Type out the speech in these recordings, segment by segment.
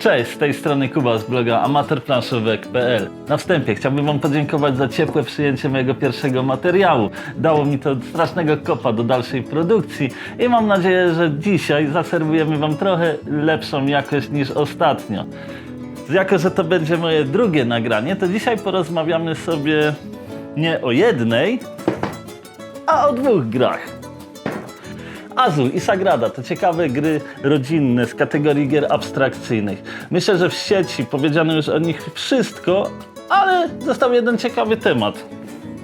Cześć, z tej strony Kuba z bloga amatorplanszówek.pl Na wstępie chciałbym Wam podziękować za ciepłe przyjęcie mojego pierwszego materiału. Dało mi to strasznego kopa do dalszej produkcji i mam nadzieję, że dzisiaj zaserwujemy Wam trochę lepszą jakość niż ostatnio. Jako, że to będzie moje drugie nagranie, to dzisiaj porozmawiamy sobie nie o jednej, a o dwóch grach. Azul i Sagrada to ciekawe gry rodzinne z kategorii gier abstrakcyjnych. Myślę, że w sieci powiedziano już o nich wszystko, ale został jeden ciekawy temat.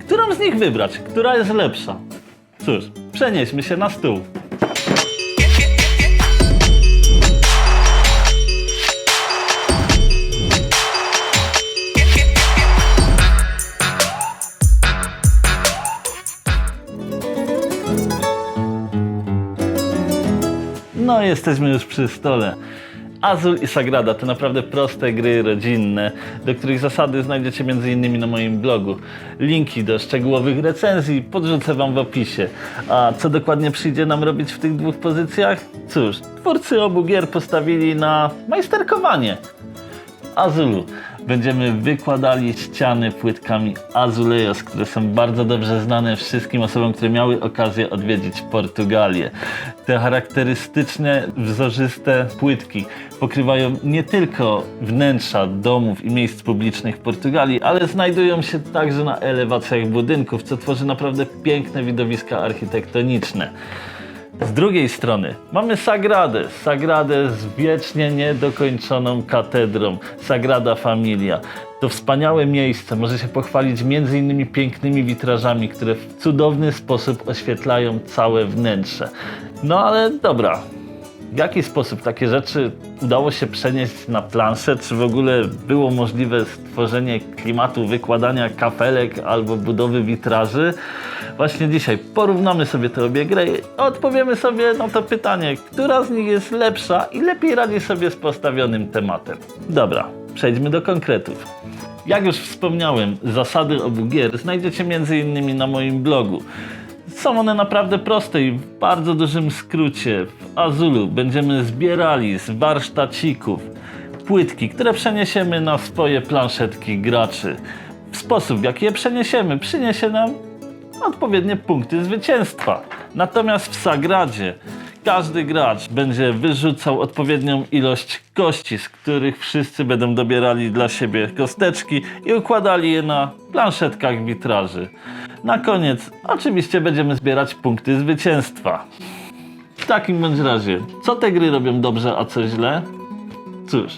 Którą z nich wybrać? Która jest lepsza? Cóż, przenieśmy się na stół. No, jesteśmy już przy stole. Azul i Sagrada to naprawdę proste gry rodzinne, do których zasady znajdziecie m.in. na moim blogu. Linki do szczegółowych recenzji podrzucę Wam w opisie. A co dokładnie przyjdzie nam robić w tych dwóch pozycjach? Cóż, twórcy obu gier postawili na majsterkowanie. Azulu. Będziemy wykładali ściany płytkami Azulejos, które są bardzo dobrze znane wszystkim osobom, które miały okazję odwiedzić Portugalię. Te charakterystyczne, wzorzyste płytki pokrywają nie tylko wnętrza domów i miejsc publicznych w Portugalii, ale znajdują się także na elewacjach budynków, co tworzy naprawdę piękne widowiska architektoniczne. Z drugiej strony mamy Sagradę, Sagradę z wiecznie niedokończoną katedrą, Sagrada Familia. To wspaniałe miejsce może się pochwalić m.in. pięknymi witrażami, które w cudowny sposób oświetlają całe wnętrze. No ale dobra, w jaki sposób takie rzeczy udało się przenieść na planszę? Czy w ogóle było możliwe stworzenie klimatu wykładania kafelek albo budowy witraży? Właśnie dzisiaj porównamy sobie te obie gry i odpowiemy sobie na to pytanie, która z nich jest lepsza i lepiej radzi sobie z postawionym tematem. Dobra, przejdźmy do konkretów. Jak już wspomniałem, zasady obu gier znajdziecie m.in. na moim blogu. Są one naprawdę proste i w bardzo dużym skrócie. W Azulu będziemy zbierali z warsztacików płytki, które przeniesiemy na swoje planszetki graczy. W sposób, w jaki je przeniesiemy, przyniesie nam odpowiednie punkty zwycięstwa. Natomiast w Sagradzie każdy gracz będzie wyrzucał odpowiednią ilość kości, z których wszyscy będą dobierali dla siebie kosteczki i układali je na planszetkach witraży. Na koniec oczywiście będziemy zbierać punkty zwycięstwa. W takim bądź razie, co te gry robią dobrze, a co źle? Cóż,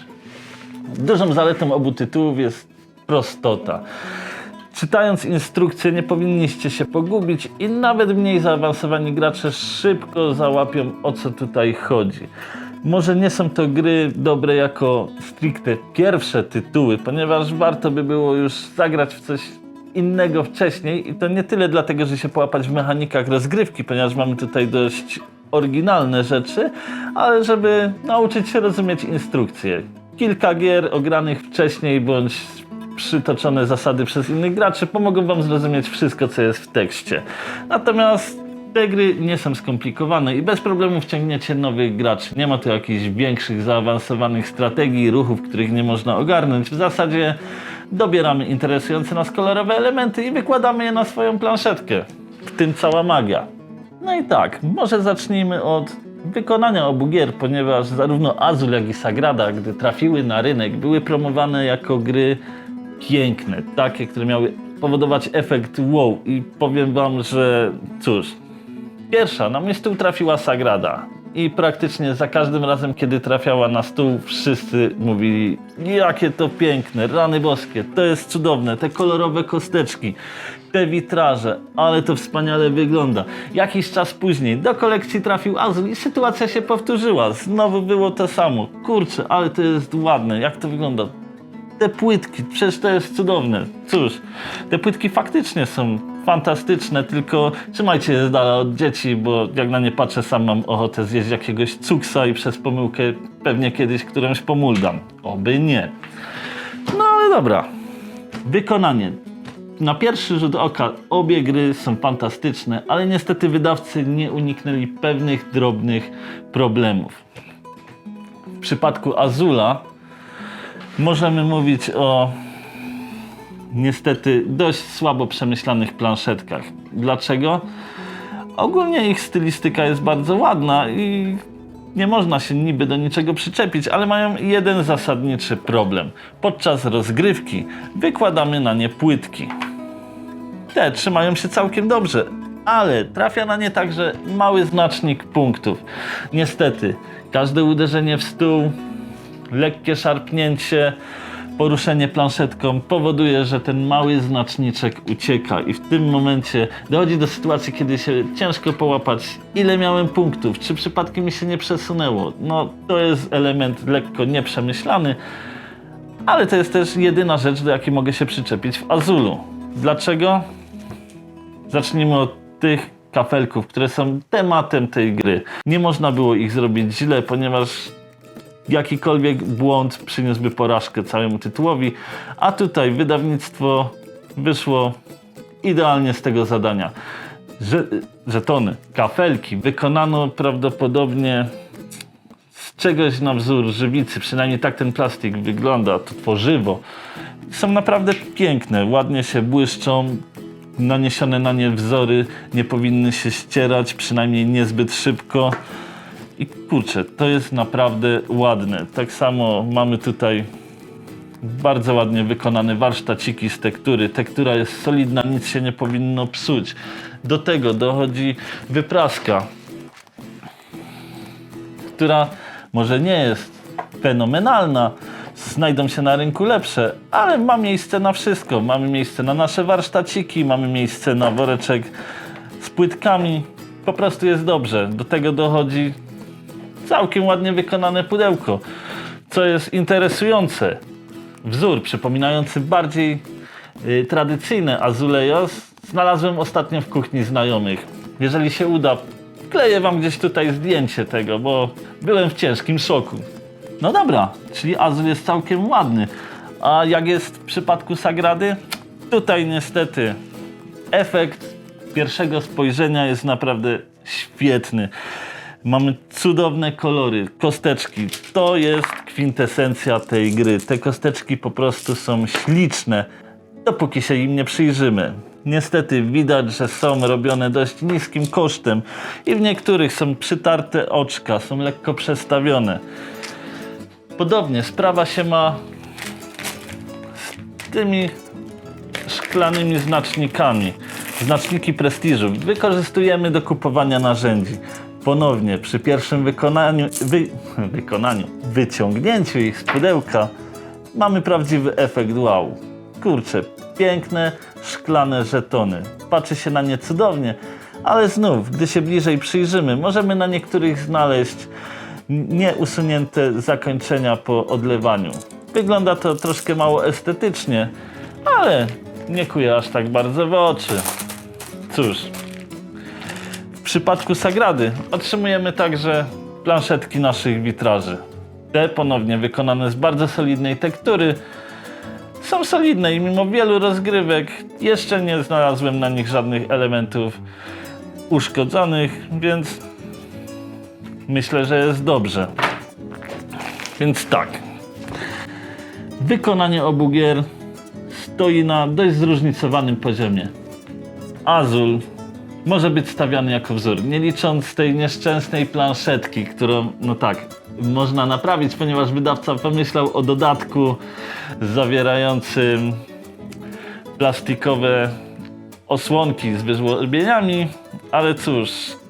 dużą zaletą obu tytułów jest prostota. Czytając instrukcję nie powinniście się pogubić i nawet mniej zaawansowani gracze szybko załapią o co tutaj chodzi. Może nie są to gry dobre jako stricte pierwsze tytuły, ponieważ warto by było już zagrać w coś innego wcześniej i to nie tyle dlatego, że się połapać w mechanikach rozgrywki, ponieważ mamy tutaj dość oryginalne rzeczy, ale żeby nauczyć się rozumieć instrukcje. Kilka gier ogranych wcześniej bądź przytoczone zasady przez innych graczy pomogą Wam zrozumieć wszystko, co jest w tekście. Natomiast te gry nie są skomplikowane i bez problemu wciągniecie nowych graczy. Nie ma tu jakichś większych, zaawansowanych strategii, ruchów, których nie można ogarnąć. W zasadzie dobieramy interesujące nas kolorowe elementy i wykładamy je na swoją planszetkę. W tym cała magia. No i tak, może zacznijmy od wykonania obu gier, ponieważ zarówno Azul, jak i Sagrada, gdy trafiły na rynek, były promowane jako gry piękne, takie, które miały powodować efekt wow i powiem wam, że cóż, pierwsza na mój stół trafiła Sagrada i praktycznie za każdym razem, kiedy trafiała na stół, wszyscy mówili, jakie to piękne, rany boskie, to jest cudowne, te kolorowe kosteczki, te witraże, ale to wspaniale wygląda. Jakiś czas później do kolekcji trafił Azul i sytuacja się powtórzyła. Znowu było to samo. Kurczę, ale to jest ładne, jak to wygląda te płytki, przecież to jest cudowne. Cóż, te płytki faktycznie są fantastyczne, tylko trzymajcie je z dala od dzieci, bo jak na nie patrzę, sam mam ochotę zjeść jakiegoś cuksa i przez pomyłkę pewnie kiedyś którąś pomuldam. Oby nie. No ale dobra. Wykonanie. Na pierwszy rzut oka obie gry są fantastyczne, ale niestety wydawcy nie uniknęli pewnych drobnych problemów. W przypadku Azula możemy mówić o niestety dość słabo przemyślanych planszetkach. Dlaczego? Ogólnie ich stylistyka jest bardzo ładna i nie można się niby do niczego przyczepić, ale mają jeden zasadniczy problem. Podczas rozgrywki wykładamy na nie płytki. Te trzymają się całkiem dobrze, ale trafia na nie także mały znacznik punktów. Niestety, każde uderzenie w stół, lekkie szarpnięcie, poruszenie planszetką powoduje, że ten mały znaczniczek ucieka i w tym momencie dochodzi do sytuacji, kiedy się ciężko połapać, ile miałem punktów, czy przypadkiem mi się nie przesunęło. No, to jest element lekko nieprzemyślany, ale to jest też jedyna rzecz, do jakiej mogę się przyczepić w Azulu. Dlaczego? Zacznijmy od tych kafelków, które są tematem tej gry. Nie można było ich zrobić źle, ponieważ jakikolwiek błąd przyniósłby porażkę całemu tytułowi, a tutaj wydawnictwo wyszło idealnie z tego zadania. Że, żetony, kafelki wykonano prawdopodobnie z czegoś na wzór żywicy, przynajmniej tak ten plastik wygląda, to tworzywo. Są naprawdę piękne, ładnie się błyszczą, naniesione na nie wzory nie powinny się ścierać, przynajmniej niezbyt szybko. I kurczę, to jest naprawdę ładne. Tak samo mamy tutaj bardzo ładnie wykonane warsztaciki z tektury. Tektura jest solidna, nic się nie powinno psuć. Do tego dochodzi wypraska, która może nie jest fenomenalna, znajdą się na rynku lepsze, ale ma miejsce na wszystko. Mamy miejsce na nasze warsztaciki, mamy miejsce na woreczek z płytkami. Po prostu jest dobrze. Do tego dochodzi całkiem ładnie wykonane pudełko. Co jest interesujące, wzór przypominający bardziej y, tradycyjne Azulejos znalazłem ostatnio w kuchni znajomych. Jeżeli się uda, wkleję wam gdzieś tutaj zdjęcie tego, bo byłem w ciężkim szoku. No dobra, czyli Azul jest całkiem ładny. A jak jest w przypadku Sagrady? Tutaj niestety efekt pierwszego spojrzenia jest naprawdę świetny. Mamy cudowne kolory, kosteczki. To jest kwintesencja tej gry. Te kosteczki po prostu są śliczne, dopóki się im nie przyjrzymy. Niestety widać, że są robione dość niskim kosztem i w niektórych są przytarte oczka, są lekko przestawione. Podobnie sprawa się ma z tymi szklanymi znacznikami. Znaczniki prestiżu wykorzystujemy do kupowania narzędzi. Ponownie przy pierwszym wykonaniu, wy, wykonaniu, wyciągnięciu ich z pudełka mamy prawdziwy efekt wow. Kurczę, piękne, szklane żetony. Patrzy się na nie cudownie, ale znów, gdy się bliżej przyjrzymy, możemy na niektórych znaleźć nieusunięte zakończenia po odlewaniu. Wygląda to troszkę mało estetycznie, ale nie kuje aż tak bardzo w oczy. Cóż, przypadku Sagrady otrzymujemy także planszetki naszych witraży. Te ponownie wykonane z bardzo solidnej tektury są solidne i mimo wielu rozgrywek jeszcze nie znalazłem na nich żadnych elementów uszkodzonych, więc myślę, że jest dobrze. Więc tak. Wykonanie obu gier stoi na dość zróżnicowanym poziomie. Azul może być stawiany jako wzór, nie licząc tej nieszczęsnej planszetki, którą, no tak, można naprawić, ponieważ wydawca pomyślał o dodatku zawierającym plastikowe osłonki z wyżłobieniami, ale cóż,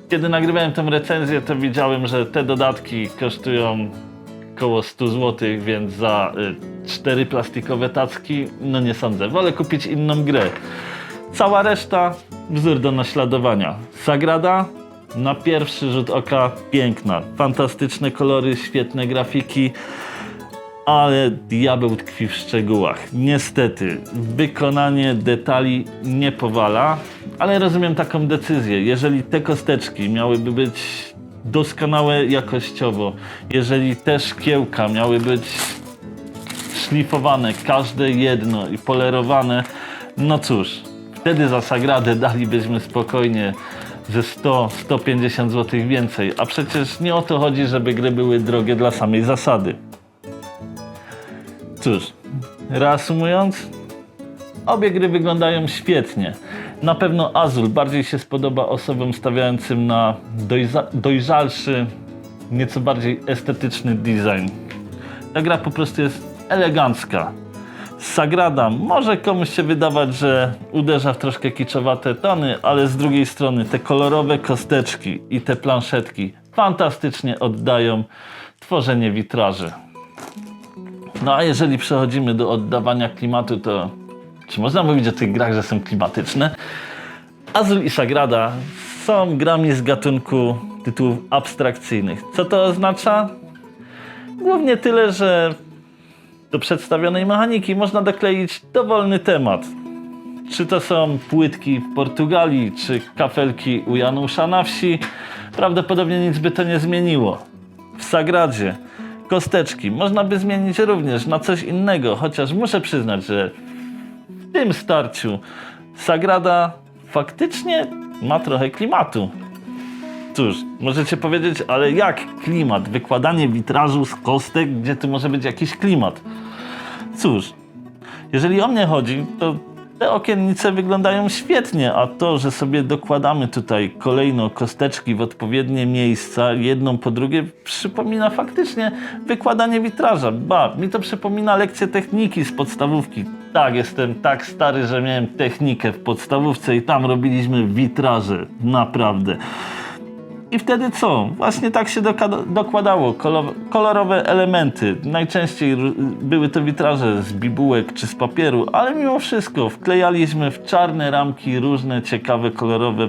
kiedy nagrywałem tę recenzję, to widziałem, że te dodatki kosztują około 100 zł, więc za y, cztery plastikowe tacki, no nie sądzę. Wolę kupić inną grę. Cała reszta wzór do naśladowania. Sagrada na pierwszy rzut oka piękna. Fantastyczne kolory, świetne grafiki, ale diabeł tkwi w szczegółach. Niestety, wykonanie detali nie powala, ale rozumiem taką decyzję. Jeżeli te kosteczki miałyby być doskonałe jakościowo, jeżeli te szkiełka miały być szlifowane, każde jedno i polerowane, no cóż, wtedy za Sagradę dalibyśmy spokojnie ze 100-150 zł więcej, a przecież nie o to chodzi, żeby gry były drogie dla samej zasady. Cóż, reasumując, obie gry wyglądają świetnie. Na pewno Azul bardziej się spodoba osobom stawiającym na dojrzalszy, nieco bardziej estetyczny design. Ta gra po prostu jest elegancka. Sagrada może komuś się wydawać, że uderza w troszkę kiczowate tony, ale z drugiej strony te kolorowe kosteczki i te planszetki fantastycznie oddają tworzenie witraży. No a jeżeli przechodzimy do oddawania klimatu, to czy można mówić o tych grach, że są klimatyczne? Azul i Sagrada są grami z gatunku tytułów abstrakcyjnych. Co to oznacza? Głównie tyle, że do przedstawionej mechaniki można dokleić dowolny temat. Czy to są płytki w Portugalii, czy kafelki u Janusza na wsi, prawdopodobnie nic by to nie zmieniło. W Sagradzie kosteczki można by zmienić również na coś innego, chociaż muszę przyznać, że w tym starciu Sagrada faktycznie ma trochę klimatu. Cóż, możecie powiedzieć, ale jak klimat? Wykładanie witrażu z kostek, gdzie tu może być jakiś klimat? Cóż, jeżeli o mnie chodzi, to te okiennice wyglądają świetnie, a to, że sobie dokładamy tutaj kolejno kosteczki w odpowiednie miejsca, jedną po drugie, przypomina faktycznie wykładanie witraża. Ba, mi to przypomina lekcję techniki z podstawówki. Tak, jestem tak stary, że miałem technikę w podstawówce i tam robiliśmy witraże. Naprawdę. I wtedy co? Właśnie tak się dokładało. Kolo- kolorowe elementy. Najczęściej były to witraże z bibułek czy z papieru, ale mimo wszystko wklejaliśmy w czarne ramki różne ciekawe, kolorowe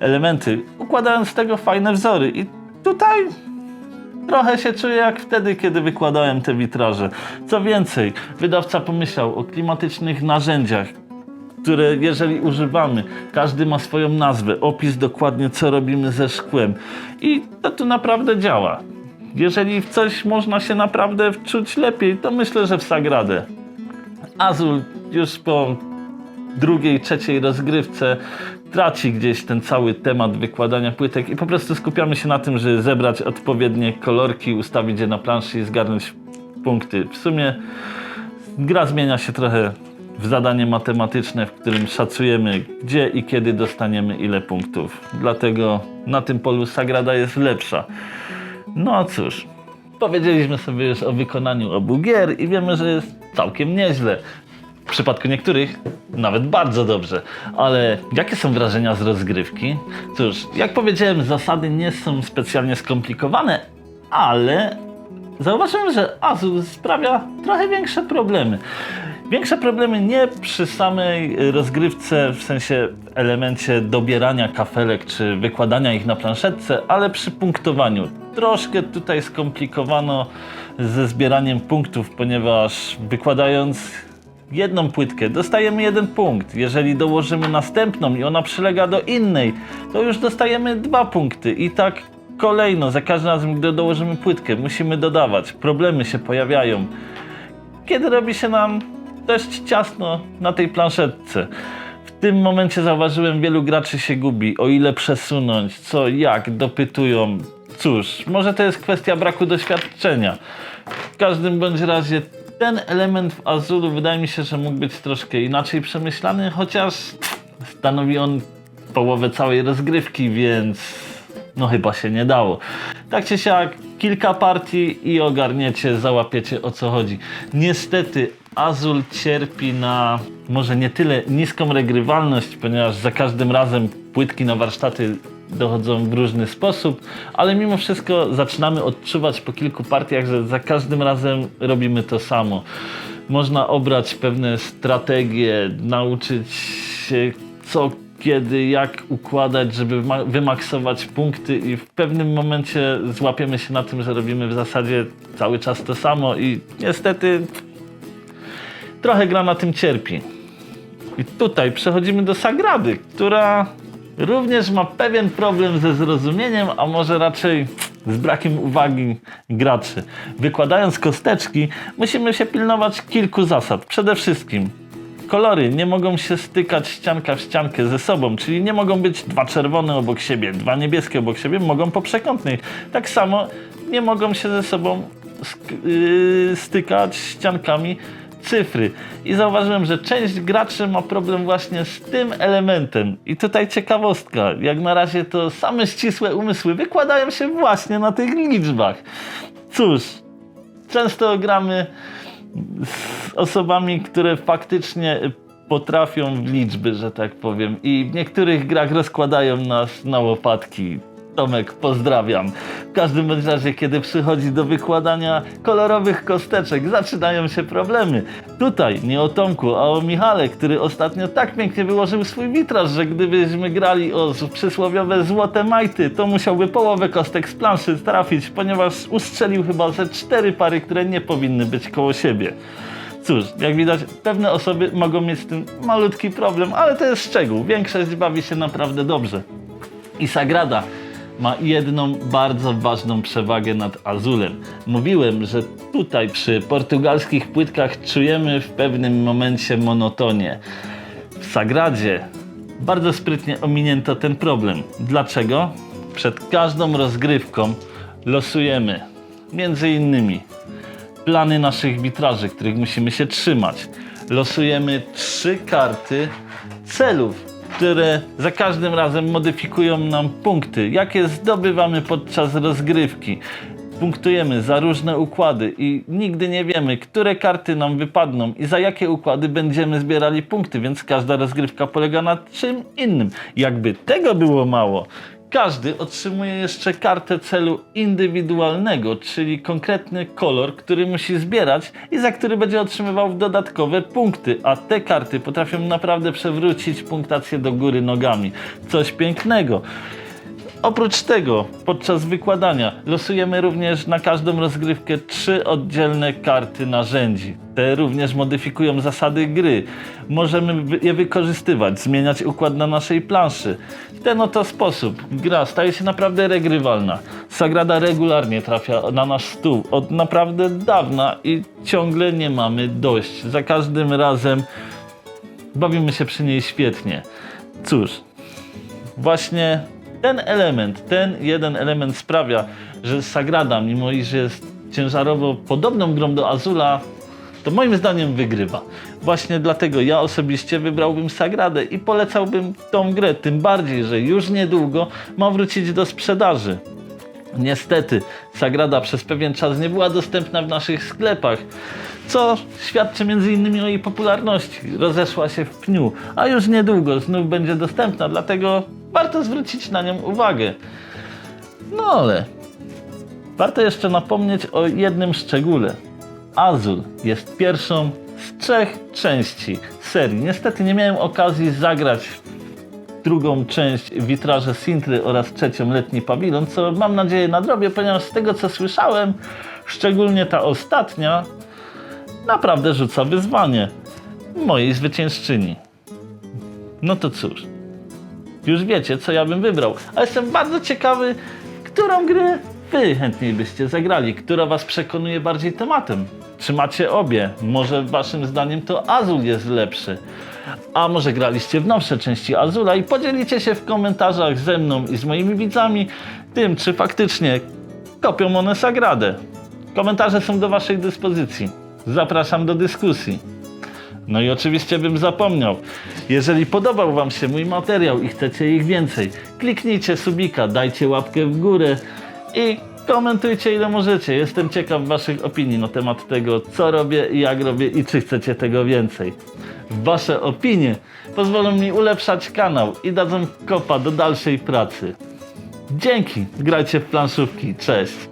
elementy, układając z tego fajne wzory. I tutaj Trochę się czuję jak wtedy, kiedy wykładałem te witraże. Co więcej, wydawca pomyślał o klimatycznych narzędziach, które jeżeli używamy, każdy ma swoją nazwę, opis dokładnie co robimy ze szkłem i to tu naprawdę działa. Jeżeli w coś można się naprawdę wczuć lepiej, to myślę, że w Sagradę. Azul już po drugiej, trzeciej rozgrywce traci gdzieś ten cały temat wykładania płytek i po prostu skupiamy się na tym, żeby zebrać odpowiednie kolorki, ustawić je na planszy i zgarnąć punkty. W sumie gra zmienia się trochę w zadanie matematyczne, w którym szacujemy gdzie i kiedy dostaniemy ile punktów. Dlatego na tym polu Sagrada jest lepsza. No a cóż, powiedzieliśmy sobie już o wykonaniu obu gier i wiemy, że jest całkiem nieźle. W przypadku niektórych nawet bardzo dobrze. Ale jakie są wrażenia z rozgrywki? Cóż, jak powiedziałem, zasady nie są specjalnie skomplikowane, ale zauważyłem, że Azul sprawia trochę większe problemy. Większe problemy nie przy samej rozgrywce, w sensie elemencie dobierania kafelek czy wykładania ich na planszetce, ale przy punktowaniu. Troszkę tutaj skomplikowano ze zbieraniem punktów, ponieważ wykładając jedną płytkę, dostajemy jeden punkt. Jeżeli dołożymy następną i ona przylega do innej, to już dostajemy dwa punkty. I tak kolejno, za każdym razem, gdy dołożymy płytkę, musimy dodawać. Problemy się pojawiają. Kiedy robi się nam dość ciasno na tej planszetce. W tym momencie zauważyłem, wielu graczy się gubi, o ile przesunąć, co, jak, dopytują. Cóż, może to jest kwestia braku doświadczenia. W każdym bądź razie ten element w Azulu wydaje mi się, że mógł być troszkę inaczej przemyślany, chociaż stanowi on połowę całej rozgrywki, więc no chyba się nie dało. Tak czy siak, kilka partii i ogarniecie, załapiecie o co chodzi. Niestety Azul cierpi na może nie tyle niską regrywalność, ponieważ za każdym razem płytki na warsztaty dochodzą w różny sposób, ale mimo wszystko zaczynamy odczuwać po kilku partiach, że za każdym razem robimy to samo. Można obrać pewne strategie, nauczyć się co, kiedy, jak układać, żeby ma- wymaksować punkty i w pewnym momencie złapiemy się na tym, że robimy w zasadzie cały czas to samo i niestety trochę gra na tym cierpi. I tutaj przechodzimy do Sagrady, która również ma pewien problem ze zrozumieniem, a może raczej z brakiem uwagi graczy. Wykładając kosteczki, musimy się pilnować kilku zasad. Przede wszystkim kolory nie mogą się stykać ścianka w ściankę ze sobą, czyli nie mogą być dwa czerwone obok siebie, dwa niebieskie obok siebie, mogą po przekątnej. Tak samo nie mogą się ze sobą yy, stykać ściankami cyfry. I zauważyłem, że część graczy ma problem właśnie z tym elementem. I tutaj ciekawostka. Jak na razie to same ścisłe umysły wykładają się właśnie na tych liczbach. Cóż, często gramy z osobami, które faktycznie potrafią w liczby, że tak powiem. I w niektórych grach rozkładają nas na łopatki. Tomek, pozdrawiam. W każdym razie, kiedy przychodzi do wykładania kolorowych kosteczek, zaczynają się problemy. Tutaj nie o Tomku, a o Michale, który ostatnio tak pięknie wyłożył swój witraż, że gdybyśmy grali o przysłowiowe złote majty, to musiałby połowę kostek z planszy trafić, ponieważ ustrzelił chyba ze cztery pary, które nie powinny być koło siebie. Cóż, jak widać, pewne osoby mogą mieć z tym malutki problem, ale to jest szczegół. Większość bawi się naprawdę dobrze. I Sagrada ma jedną bardzo ważną przewagę nad Azulem. Mówiłem, że tutaj przy portugalskich płytkach czujemy w pewnym momencie monotonię. W Sagradzie bardzo sprytnie ominięto ten problem. Dlaczego? Przed każdą rozgrywką losujemy między innymi plany naszych witraży, których musimy się trzymać. Losujemy trzy karty celów, które za każdym razem modyfikują nam punkty, jakie zdobywamy podczas rozgrywki. Punktujemy za różne układy i nigdy nie wiemy, które karty nam wypadną i za jakie układy będziemy zbierali punkty, więc każda rozgrywka polega na czym innym. Jakby tego było mało, każdy otrzymuje jeszcze kartę celu indywidualnego, czyli konkretny kolor, który musi zbierać i za który będzie otrzymywał dodatkowe punkty, a te karty potrafią naprawdę przewrócić punktację do góry nogami. Coś pięknego. Oprócz tego, podczas wykładania losujemy również na każdą rozgrywkę trzy oddzielne karty narzędzi. Te również modyfikują zasady gry. Możemy je wykorzystywać, zmieniać układ na naszej planszy. W ten oto sposób gra staje się naprawdę regrywalna. Sagrada regularnie trafia na nasz stół od naprawdę dawna i ciągle nie mamy dość. Za każdym razem bawimy się przy niej świetnie. Cóż, właśnie ten element, ten jeden element sprawia, że Sagrada, mimo iż jest ciężarowo podobną grą do Azula, to moim zdaniem wygrywa. Właśnie dlatego ja osobiście wybrałbym Sagradę i polecałbym tą grę, tym bardziej, że już niedługo ma wrócić do sprzedaży. Niestety, Sagrada przez pewien czas nie była dostępna w naszych sklepach, co świadczy m.in. o jej popularności. Rozeszła się w pniu, a już niedługo znów będzie dostępna, dlatego warto zwrócić na nią uwagę. No ale warto jeszcze napomnieć o jednym szczególe. Azul jest pierwszą z trzech części serii. Niestety nie miałem okazji zagrać drugą część witraże Sintry oraz trzecią letni pawilon, co mam nadzieję nadrobię, ponieważ z tego co słyszałem, szczególnie ta ostatnia, naprawdę rzuca wyzwanie mojej zwyciężczyni. No to cóż, już wiecie co ja bym wybrał, a jestem bardzo ciekawy, którą grę wy chętniej byście zagrali, która was przekonuje bardziej tematem. Czy macie obie? Może waszym zdaniem to Azul jest lepszy? A może graliście w nowsze części Azula i podzielicie się w komentarzach ze mną i z moimi widzami tym, czy faktycznie kopią one Sagradę. Komentarze są do waszej dyspozycji. Zapraszam do dyskusji. No i oczywiście bym zapomniał. Jeżeli podobał Wam się mój materiał i chcecie ich więcej, kliknijcie subika, dajcie łapkę w górę i komentujcie ile możecie. Jestem ciekaw Waszych opinii na temat tego, co robię, jak robię i czy chcecie tego więcej. Wasze opinie pozwolą mi ulepszać kanał i dadzą kopa do dalszej pracy. Dzięki, grajcie w planszówki. Cześć.